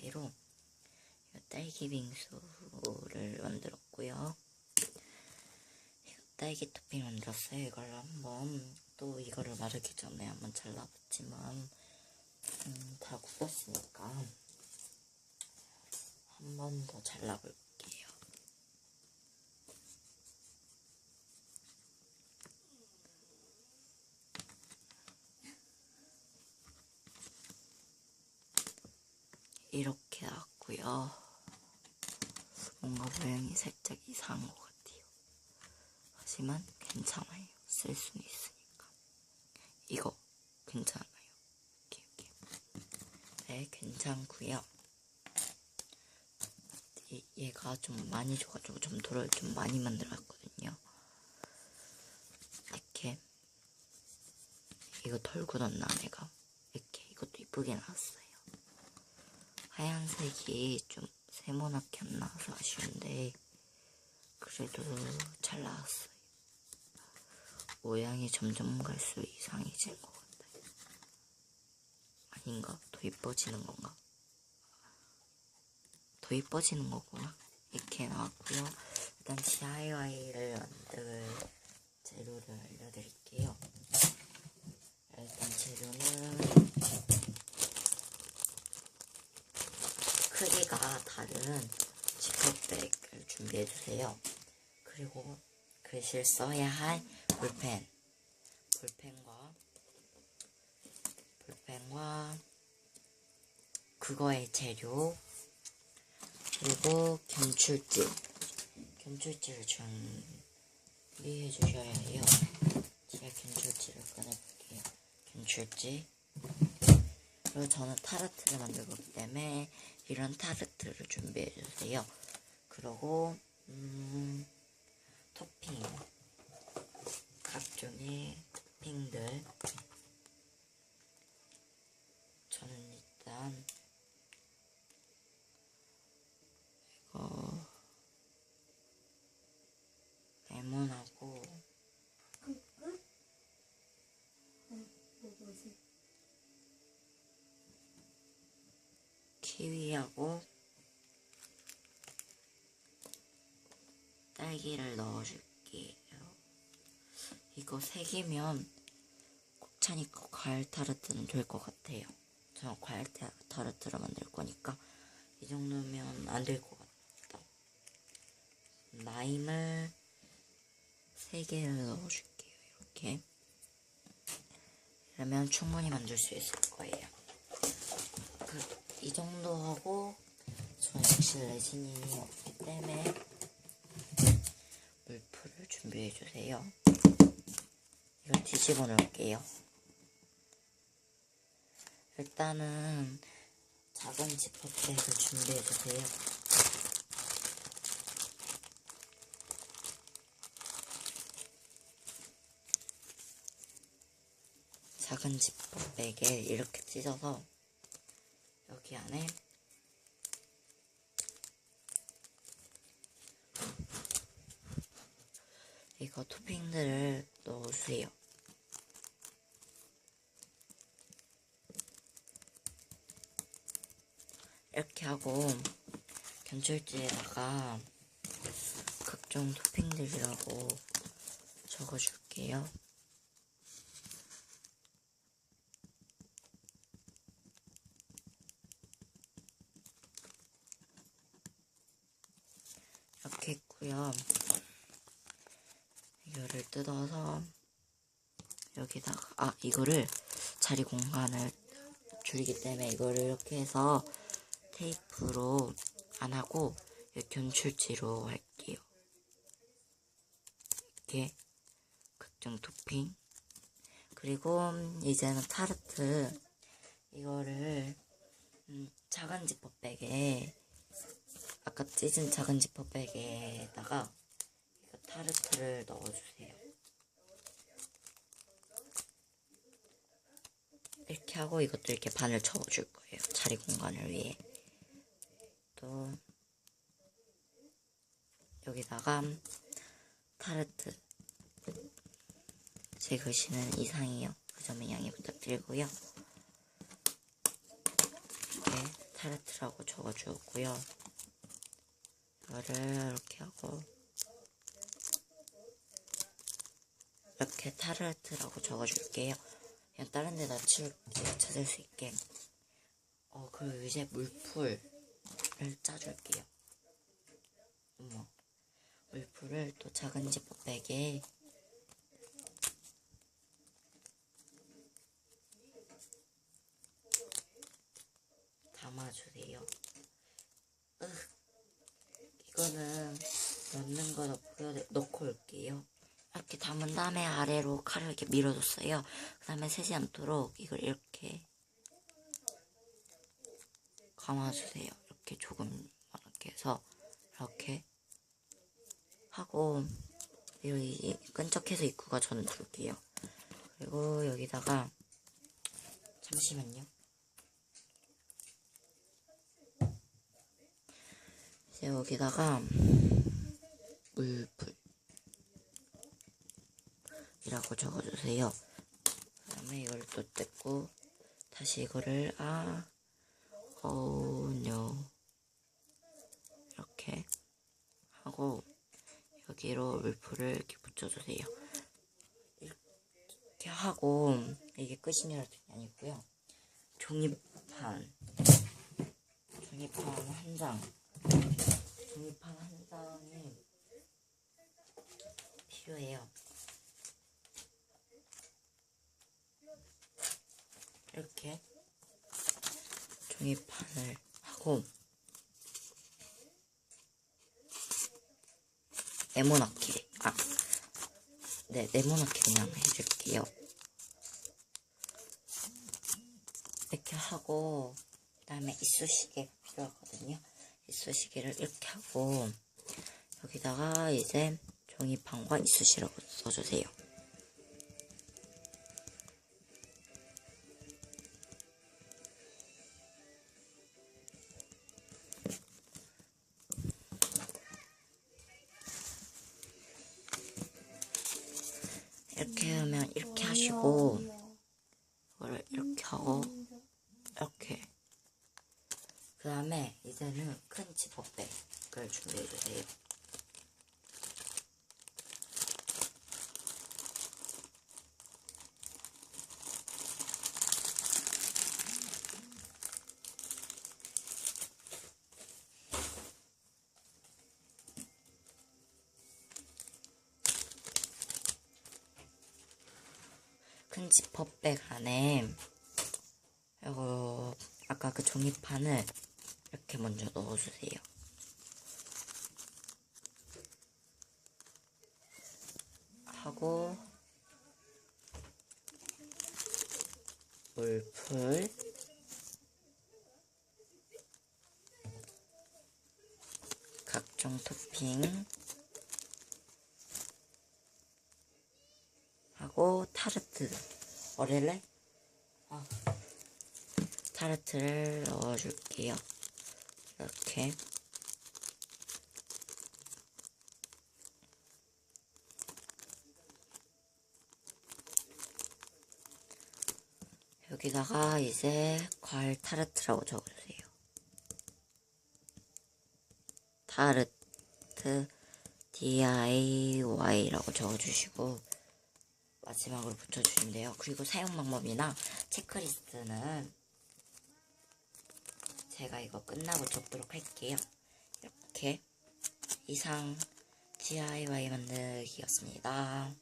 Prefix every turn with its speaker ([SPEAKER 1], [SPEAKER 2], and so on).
[SPEAKER 1] DIY로 딸기 빙수를 만들었고요. 딸기 토핑 만들었어요. 이걸로 한번 또 이거를 마르기 전에 한번 잘라봤지만 음, 다 굳었으니까 한 번 더 잘라볼게요. 이렇게 나왔고요. 뭔가 모양이 살짝 이상한 것 같아요. 하지만 괜찮아요. 쓸 수는 있으니까. 이거 괜찮아요. 이렇게, 이렇게. 네, 괜찮고요. 이- 얘가 좀 많이 줘가지고 좀 돌을 좀 많이 만들었거든요. 이렇게 이거 덜 굳었나 내가 이렇게 이것도 이쁘게 나왔어요. 하얀색이 좀 세모나게 안 나와서 아쉬운데 그래도 잘 나왔어요. 모양이 점점 갈수록 이상해지는 것 같아요. 아닌가? 더 이뻐지는 건가? 더 이뻐지는 거구나. 이렇게 나왔고요. 일단 DIY를 만들 재료를 알려드릴게요. 일단 재료는 크기가 다른 지퍼백을 준비해주세요. 그리고 글씨를 써야 할 볼펜, 볼펜과 볼펜과 그거의 재료 그리고 견출지 견출지를 준비해 주셔야 해요. 제가 견출지를 꺼내볼게요. 견출지 그리고 저는 타르트를 만들 거기 때문에 이런 타르트를 준비해 주세요. 그리고 음, 토핑 각종의 토핑들 저는 일단 이거 레몬하고 키위하고 딸기를 넣어줄게요. 이거 세 개면 꼭 차니까 과일 타르트는 될 것 같아요. 저 과일 타- 타르트를 만들 거니까 이 정도면 안 될 것 같다. 라임을 세 개를 넣어줄게요. 이렇게. 그러면 충분히 만들 수 있을 거예요. 그, 이 정도 하고 저 역시 레진이 없기 때문에 물풀을 준비해 주세요. 이걸 뒤집어 놓을게요. 일단은 작은 지퍼백을 준비해 주세요. 작은 지퍼백에 이렇게 찢어서 여기 안에 이거 토핑들을 넣어주세요. 이렇게 하고 견출지에다가 각종 토핑들이라고 적어줄게요. 이렇게 있고요. 이거를 뜯어서 여기다가 아 이거를 자리 공간을 줄이기 때문에 이거를 이렇게 해서 테이프로 안 하고 이 견출지로 할게요. 이렇게 각종 토핑 그리고 이제는 타르트 이거를 음, 작은 지퍼백에 아까 찢은 작은 지퍼백에다가 타르트를 넣어주세요. 이렇게 하고 이것도 이렇게 반을 접어줄 거예요. 자리 공간을 위해. 또 여기다가 타르트 제 글씨는 이상이요. 그 점은 양해 부탁드리고요. 이렇게 타르트라고 적어주었고요. 이거를 이렇게 하고 이렇게 타르트라고 적어줄게요. 그냥 다른 데다 치울게요. 찾을 수 있게. 어, 그리고 이제 물풀을 짜줄게요. 어머. 물풀을 또 작은 지퍼백에 담아주세요. 으, 이거는 넣는 거더 보여 넣고 올게요. 이렇게 담은 다음에 아래로 칼을 이렇게 밀어줬어요. 그 다음에 새지 않도록 이걸 이렇게 감아주세요. 이렇게 조금 이렇게 해서 이렇게 하고 여기 끈적해서 입구가 저는 둘게요. 그리고 여기다가 잠시만요. 이제 여기다가 물풀 이라고 적어주세요. 그 다음에 이걸 또 뜯고 다시 이거를 아 어뇨 이렇게 하고 여기로 물풀을 이렇게 붙여주세요. 이렇게 하고 이게 끝이냐는 아니고요. 종이판 종이판 한 장 종이판 한 장이 필요해요. 이렇게 종이판을 하고 네모나게 아, 네 네모나게 그냥 해줄게요. 이렇게 하고 그다음에 이쑤시개 필요하거든요. 이쑤시개를 이렇게 하고 여기다가 이제 종이판과 이쑤시개라고 써주세요. 이렇게 하면 이렇게 하시고 이거를 이렇게 하고 이렇게 그 다음에 이제는 큰 지퍼백을 준비해 주세요. 큰 지퍼백 안에 이거 아까 그 종이판을 이렇게 먼저 넣어주세요. 하고 물풀 각종 토핑 하고 타르트. 어렐레 아, 타르트를 넣어줄게요. 이렇게. 여기다가 이제 과일 타르트라고 적어주세요. 타르트 DIY라고 적어주시고 마지막으로 붙여주시면 돼요. 그리고 사용 방법이나 체크리스트는 제가 이거 끝나고 적도록 할게요. 이렇게 이상 DIY 만들기였습니다.